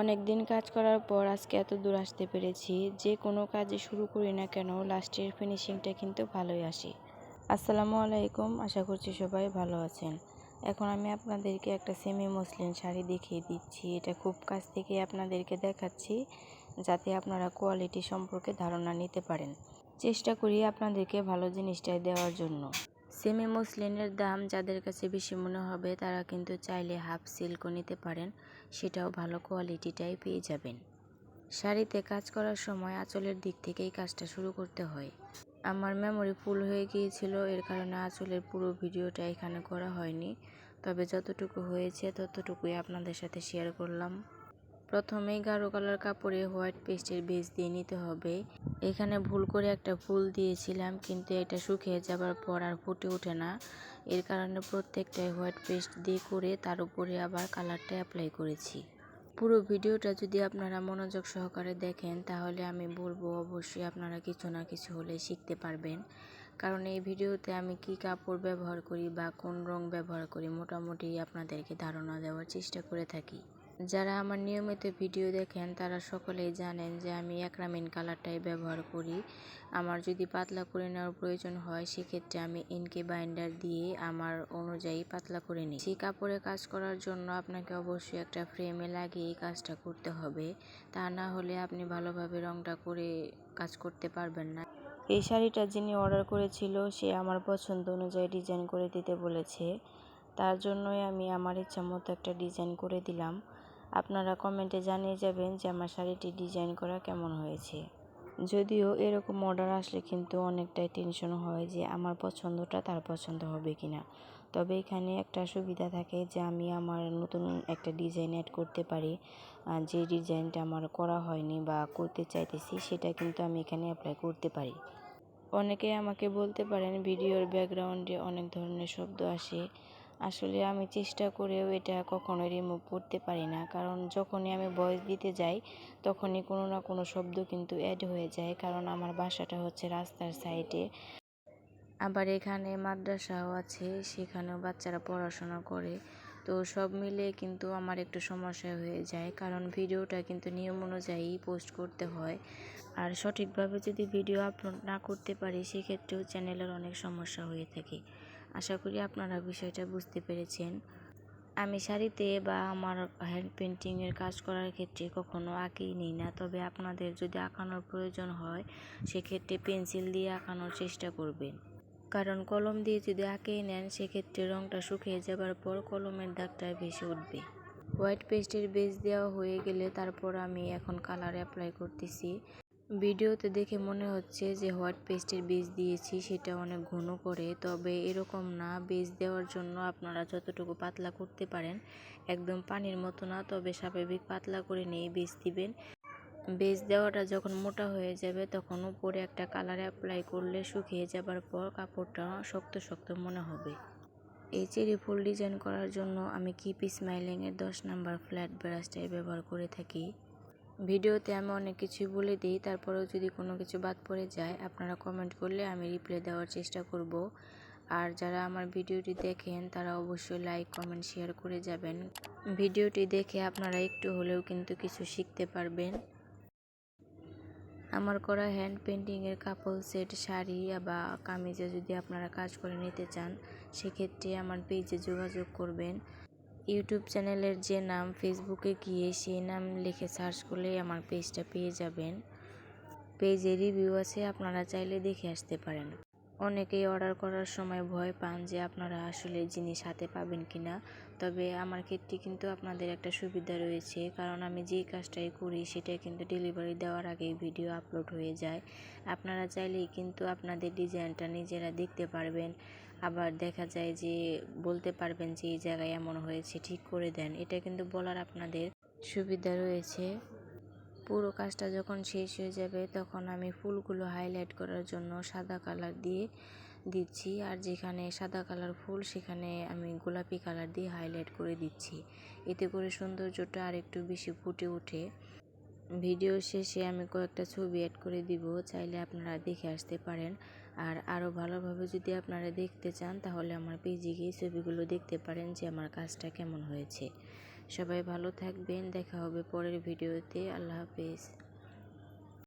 অনেক দিন কাজ করার পর আজকে এত দূর আসতে পেরেছি, যে কোনো কাজে শুরু করি না কেন লাস্টের ফিনিশিংটা কিন্তু ভালোই আসে। আসসালামু আলাইকুম, আশা করছি সবাই ভালো আছেন। এখন আমি আপনাদেরকে একটা সেমি মসলিন শাড়ি দেখিয়ে দিচ্ছি। এটা খুব কাছ থেকে আপনাদেরকে দেখাচ্ছি, যাতে আপনারা কোয়ালিটি সম্পর্কে ধারণা নিতে পারেন। চেষ্টা করি আপনাদেরকে ভালো জিনিসটাই দেওয়ার জন্য। সেমি মসলিনের দাম যাদের কাছে বেশি মনে হবে, তারা কিন্তু চাইলে হাফ সিল্কও নিতে পারেন। সেটাও ভালো কোয়ালিটিটাই পেয়ে যাবেন। শাড়িতে কাজ করার সময় আঁচলের দিক থেকেই কাজটা শুরু করতে হয়। আমার মেমোরি ফুল হয়ে গিয়েছিল, এর কারণে আঁচলের পুরো ভিডিওটা এখানে করা হয়নি। তবে যতটুকু হয়েছে, ততটুকুই আপনাদের সাথে শেয়ার করলাম। প্রথমেই গাঢ় কালার কাপড়ে হোয়াইট পেস্টের বেস দিয়ে নিতে হবে। এখানে ভুল করে একটা ফুল দিয়েছিলাম, কিন্তু এটা শুকিয়ে যাবার পর আর ফুটে ওঠে না। এর কারণে প্রত্যেকটাই হোয়াইট পেস্ট দিয়ে করে তার উপরে আবার কালারটা অ্যাপ্লাই করেছি। পুরো ভিডিওটা যদি আপনারা মনোযোগ সহকারে দেখেন, তাহলে আমি বলব অবশ্যই আপনারা কিছু না কিছু হলে শিখতে পারবেন। কারণ এই ভিডিওতে আমি কি কাপড় ব্যবহার করি বা কোন রং ব্যবহার করি, মোটামুটি আপনাদেরকে ধারণা দেওয়ার চেষ্টা করে থাকি। যারা আমার নিয়মিত ভিডিও দেখেন, তারা সকলেই জানেন যে আমি একরামিন কালারটাই ব্যবহার করি। আমার যদি পাতলা করে নেওয়ার প্রয়োজন হয়, সেক্ষেত্রে আমি এনকে বাইন্ডার দিয়ে আমার অনুযায়ী পাতলা করে নিই। সেই কাপড়ে কাজ করার জন্য আপনাকে অবশ্যই একটা ফ্রেমে লাগিয়ে কাজটা করতে হবে। তা না হলে আপনি ভালোভাবে রংটা করে কাজ করতে পারবেন না। এই শাড়িটা যিনি অর্ডার করেছিল, সে আমার পছন্দ অনুযায়ী ডিজাইন করে দিতে বলেছে। তার জন্যই আমি আমার ইচ্ছা মতো একটা ডিজাইন করে দিলাম। আপনারা কমেন্টে জানিয়ে যাবেন যে আমার শাড়িটি ডিজাইন করা কেমন হয়েছে। যদিও এরকম অর্ডার আসলে কিন্তু অনেকটাই টেনশন হয় যে আমার পছন্দটা তার পছন্দ হবে কি না তবে এখানে একটা সুবিধা থাকে যে আমি আমার নতুন একটা ডিজাইন অ্যাড করতে পারি। যে ডিজাইনটা আমার করা হয়নি বা করতে চাইতেছি সেটা কিন্তু আমি এখানে অ্যাপ্লাই করতে পারি। অনেকে আমাকে বলতে পারেন, ভিডিওর ব্যাকগ্রাউন্ডে অনেক ধরনের শব্দ আসে। আসলে আমি চেষ্টা করেও এটা কখনোই রিমুভ করতে পারি না। কারণ যখনই আমি ভয়েস দিতে যাই, তখনই কোনো না কোনো শব্দ কিন্তু অ্যাড হয়ে যায়। কারণ আমার বাসাটা হচ্ছে রাস্তার সাইডে আবার এখানে মাদ্রাসাও আছে, সেখানেও বাচ্চারা পড়াশোনা করে। তো সব মিলে কিন্তু আমার একটু সমস্যা হয়ে যায়। কারণ ভিডিওটা কিন্তু নিয়ম অনুযায়ী পোস্ট করতে হয়। আর সঠিকভাবে যদি ভিডিও আপলোড না করতে পারি, সেক্ষেত্রেও চ্যানেলের অনেক সমস্যা হয়ে থাকে। আশা করি আপনারা বিষয়টা বুঝতে পেরেছেন। আমি শাড়িতে বা আমার হ্যান্ড পেন্টিংয়ের কাজ করার ক্ষেত্রে কখনো আঁকেই নিই না। তবে আপনাদের যদি আঁকানোর প্রয়োজন হয়, সেক্ষেত্রে পেন্সিল দিয়ে আঁকানোর চেষ্টা করবেন। কারণ কলম দিয়ে যদি আঁকেই নেন, সেক্ষেত্রে রঙটা শুকিয়ে যাবার পর কলমের দাগটা ভেসে উঠবে। হোয়াইট পেস্টের বেস দেওয়া হয়ে গেলে তারপর আমি এখন কালার অ্যাপ্লাই করতেছি। ভিডিওতে দেখে মনে হচ্ছে যে হোয়াইট পেস্টের বীজ দিয়েছি, সেটা অনেক ঘন করে। তবে এরকম না, বীজ দেওয়ার জন্য আপনারা যতটুকু পাতলা করতে পারেন, একদম পানির মতো না, তবে স্বাভাবিক পাতলা করে নিয়ে বীজ দিবেন। বেজ দেওয়াটা যখন মোটা হয়ে যাবে, তখন উপরে একটা কালার অ্যাপ্লাই করলে শুকিয়ে যাবার পর কাপড়টা শক্ত শক্ত মনে হবে। এই চেরি ফুল ডিজাইন করার জন্য আমি কিপি স্মাইলিংয়ের দশ নাম্বার ফ্ল্যাট ব্রাশটাই ব্যবহার করে থাকি। ভিডিওতে আমি অনেক কিছুই বলে দিই, তারপরেও যদি কোনো কিছু বাদ পড়ে যায়, আপনারা কমেন্ট করলে আমি রিপ্লাই দেওয়ার চেষ্টা করব। আর যারা আমার ভিডিওটি দেখেন, তারা অবশ্যই লাইক কমেন্ট শেয়ার করে যাবেন। ভিডিওটি দেখে আপনারা একটু হলেও কিন্তু কিছু শিখতে পারবেন। আমার করা হ্যান্ড পেন্টিংয়ের কাপড় সেট শাড়ি বা কামিজে যদি আপনারা কাজ করে নিতে চান, সেক্ষেত্রে আমার পেজে যোগাযোগ করবেন। ইউটিউব চ্যানেলের যে নাম ফেসবুকে গিয়ে সেই নাম লিখে সার্চ করলেই আমার পেজটা পেয়ে যাবেন। পেজে রিভিউ আছে, আপনারা চাইলে দেখে আসতে পারেন। অনেকেই অর্ডার করার সময় ভয় পান যে আপনারা আসলে জিনিস হাতে পাবেন কি না তবে আমার ক্ষেত্রে কিন্তু আপনাদের একটা সুবিধা রয়েছে, কারণ আমি যেই কাজটাই করি সেটা কিন্তু ডেলিভারি দেওয়ার আগেই ভিডিও আপলোড হয়ে যায়। আপনারা চাইলেই কিন্তু আপনাদের ডিজাইনটা নিজেরা দেখতে পারবেন। আবার দেখা যায় যে বলতে পারবেন যে এই জায়গায় এমন হয়েছে, ঠিক করে দেন। এটা কিন্তু বলার আপনাদের সুবিধা রয়েছে। পুরো কাজটা যখন শেষ হয়ে যাবে, তখন আমি ফুলগুলো হাইলাইট করার জন্য সাদা কালার দিয়ে দিচ্ছি। আর যেখানে সাদা কালার ফুল, সেখানে আমি গোলাপি কালার দিয়ে হাইলাইট করে দিচ্ছি। এতে করে সৌন্দর্যটা আর একটু বেশি ফুটে ওঠে। ভিডিও শেষে আমি কয়েকটা ছবি অ্যাড করে দিব, চাইলে আপনারা দেখে আসতে পারেন। আর আরও ভালোভাবে যদি আপনারা দেখতে চান, তাহলে আমার পেজে গিয়ে ছবিগুলো দেখতে পারেন যে আমার কাজটা কেমন হয়েছে। সবাই ভালো থাকবেন, দেখা হবে পরের ভিডিওতে। আল্লাহ হাফেজ।